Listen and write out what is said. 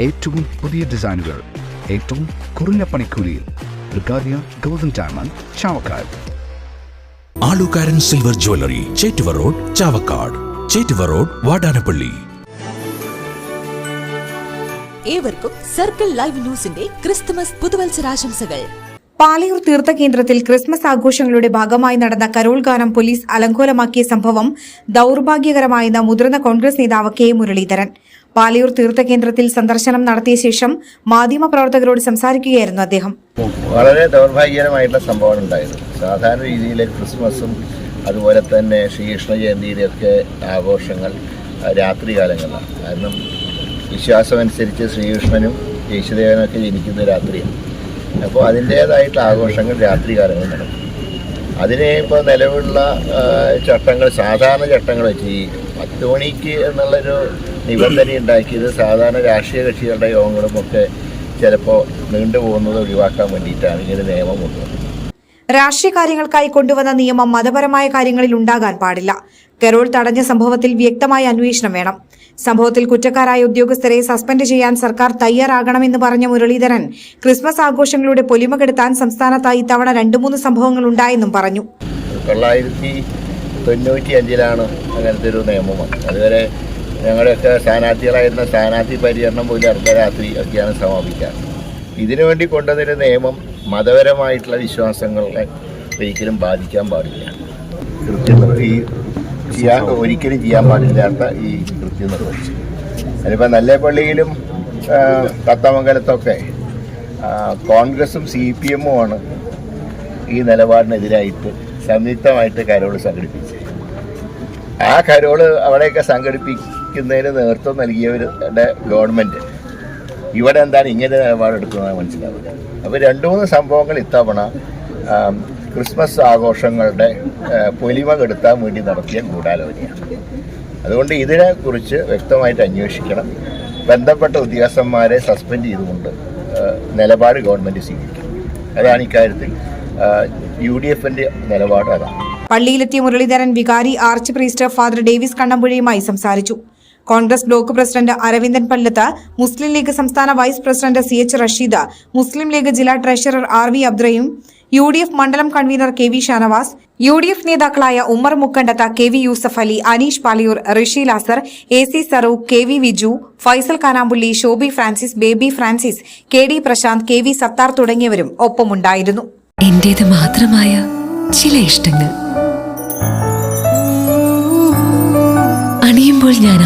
ഏറ്റവും പുതിയ ഡിസൈനുകൾ ഏറ്റവും കുറഞ്ഞ പണിക്കൂലിയിൽ ബ്രിഗാദിയ golden diamond Chavakkad. Alukkaran silver jewellery Chettuva road Chavakkad. Chettuva road Vadanappally. ഏവർക്കും സർക്കിൾ ലൈവ് ന്യൂസിന്റെ ക്രിസ്തുമസ് പുതുവത്സരാശംസകൾ. പാലയൂർ തീർത്ഥകേന്ദ്രത്തിൽ ക്രിസ്മസ് ആഘോഷങ്ങളുടെ ഭാഗമായി നടന്ന കരോൾ ഗാനം പോലീസ് അലങ്കോലമാക്കിയ സംഭവം ദൌർഭാഗ്യകരമായെന്ന് മുതിർന്ന കോൺഗ്രസ് നേതാവ് കെ മുരളീധരൻ. പാലയൂർ തീർത്ഥകേന്ദ്രത്തിൽ സന്ദർശനം നടത്തിയ ശേഷം മാധ്യമപ്രവർത്തകരോട് സംസാരിക്കുകയായിരുന്നു അദ്ദേഹം. വളരെ ദൗർഭാഗ്യകരമായിട്ടുള്ള സംഭവമാണ് ഉണ്ടായത്. സാധാരണ രീതിയിൽ ക്രിസ്മസും അതുപോലെ തന്നെ ശ്രീകൃഷ്ണ ജയന്തിയിലൊക്കെ ആഘോഷങ്ങൾ രാത്രി കാലങ്ങളിലാണ് കാരണം വിശ്വാസമനുസരിച്ച് ശ്രീകൃഷ്ണനും യേശുദേവനൊക്കെ ജനിക്കുന്ന രാത്രിയാണ്. അപ്പോൾ അതിന്റേതായിട്ടുള്ള ആഘോഷങ്ങൾ രാത്രികാലങ്ങളിൽ നടക്കും. അതിനെ ഇപ്പോൾ നിലവിലുള്ള ചട്ടങ്ങൾ സാധാരണ ചട്ടങ്ങൾ വെച്ച് ഈ പത്ത് മണിക്ക് എന്നുള്ളൊരു നിബന്ധന ഉണ്ടാക്കിയത് സാധാരണ രാഷ്ട്രീയ കക്ഷികളുടെ യോഗങ്ങളും ഒക്കെ ചിലപ്പോൾ നീണ്ടുപോകുന്നത് ഒഴിവാക്കാൻ വേണ്ടിയിട്ടാണ് ഇങ്ങനെ നിയമം കൊണ്ടുവന്നത്. രാഷ്ട്രീയ കാര്യങ്ങൾക്കായി കൊണ്ടുവന്ന നിയമം മതപരമായ കാര്യങ്ങളിൽ ഉണ്ടാകാൻ പാടില്ല. കരോൾ തടഞ്ഞ സംഭവത്തിൽ വ്യക്തമായ അന്വേഷണം വേണം. സംഭവത്തിൽ കുറ്റക്കാരായ ഉദ്യോഗസ്ഥരെ സസ്പെൻഡ് ചെയ്യാൻ സർക്കാർ തയ്യാറാകണമെന്ന് പറഞ്ഞ മുരളീധരൻ ക്രിസ്മസ് ആഘോഷങ്ങളുടെ പൊലിമ കെടുത്താൻ സംസ്ഥാനത്തായി ഇത്തവണ രണ്ടു മൂന്ന് സംഭവങ്ങൾ ഉണ്ടായെന്നും പറഞ്ഞു. തൊള്ളായിരത്തി തൊണ്ണൂറ്റി അഞ്ചിലാണ് അങ്ങനത്തെ ഒരു നിയമം അതുവരെ ഞങ്ങളുടെയൊക്കെ സ്ഥാനാർത്ഥികളായിരുന്ന സ്ഥാനാർത്ഥി പരിചരണം പോലും അർദ്ധരാത്രി ഒക്കെയാണ് സമാപിക്കാറ് ഇതിനുവേണ്ടി കൊണ്ടുവന്നിരുന്ന കൊണ്ടുവന്നൊരു നിയമം മതപരമായിട്ടുള്ള വിശ്വാസങ്ങളെ ഒരിക്കലും ബാധിക്കാൻ പാടില്ല. കൃത്യം ഈ ചെയ്യാൻ ഒരിക്കലും ചെയ്യാൻ പാടില്ലാത്ത ഈ കൃത്യം നിർവഹിച്ചു. അതിപ്പോൾ നല്ലേപ്പള്ളിയിലും പള്ളിയിലും തത്തമംഗലത്തൊക്കെ കോൺഗ്രസും സി പി എമ്മുമാണ് ഈ നിലപാടിനെതിരായിട്ട് സംയുക്തമായിട്ട് കരോൾ സംഘടിപ്പിച്ചത്. ആ കരോൾ അവിടെയൊക്കെ സംഘടിപ്പിക്കുന്നതിന് നേതൃത്വം നൽകിയവരുടെ ഗവൺമെന്റ് ഇവിടെ എന്താണ് ഇങ്ങനെ നിലപാടെടുക്കുന്നത് മനസ്സിലാവില്ല. അപ്പോൾ രണ്ട് മൂന്ന് സംഭവങ്ങൾ ഇത്തവണ ക്രിസ്മസ് ആഘോഷങ്ങളുടെ പൊലിമ കെടുത്താൻ വേണ്ടി നടത്തിയ ഗൂഢാലോചനയാണ്. അതുകൊണ്ട് ഇതിനെക്കുറിച്ച് വ്യക്തമായിട്ട് അന്വേഷിക്കണം. ബന്ധപ്പെട്ട ഉദ്യോഗസ്ഥന്മാരെ സസ്പെൻഡ് ചെയ്തുകൊണ്ട് നിലപാട് ഗവൺമെന്റ് സ്വീകരിക്കും അതാണ് ഇക്കാര്യത്തിൽ യു ഡി എഫിന്റെ നിലപാട് അതാണ്. പള്ളിയിലെത്തിയ മുരളീധരൻ വികാരി ആർച്ച് പ്രീസ്റ്റർ ഫാദർ ഡേവിസ് കണ്ണമ്പുഴയുമായി സംസാരിച്ചു. കോൺഗ്രസ് ബ്ലോക്ക് പ്രസിഡന്റ് അരവിന്ദൻ പല്ലത്ത് മുസ്ലിം ലീഗ് സംസ്ഥാന vice president C H Rasheed Muslim League ജില്ലാ ട്രഷറർ ആർ വി അബ്ദ്രയും യു ഡി എഫ് മണ്ഡലം convener K V Shanavas U D F നേതാക്കളായ Ummer Mukkandath K V Yusuf Ali Aneesh Palayoor Rishi Lazar A C Sarooq K V Viju Faisal Kanampully Shobi Francis Baby Francis K D Prashanth K V Sathar തുടങ്ങിയവരും ഒപ്പമുണ്ടായിരുന്നു. എന്റേത് മാത്രമായ ചില ഇഷ്ടങ്ങൾ.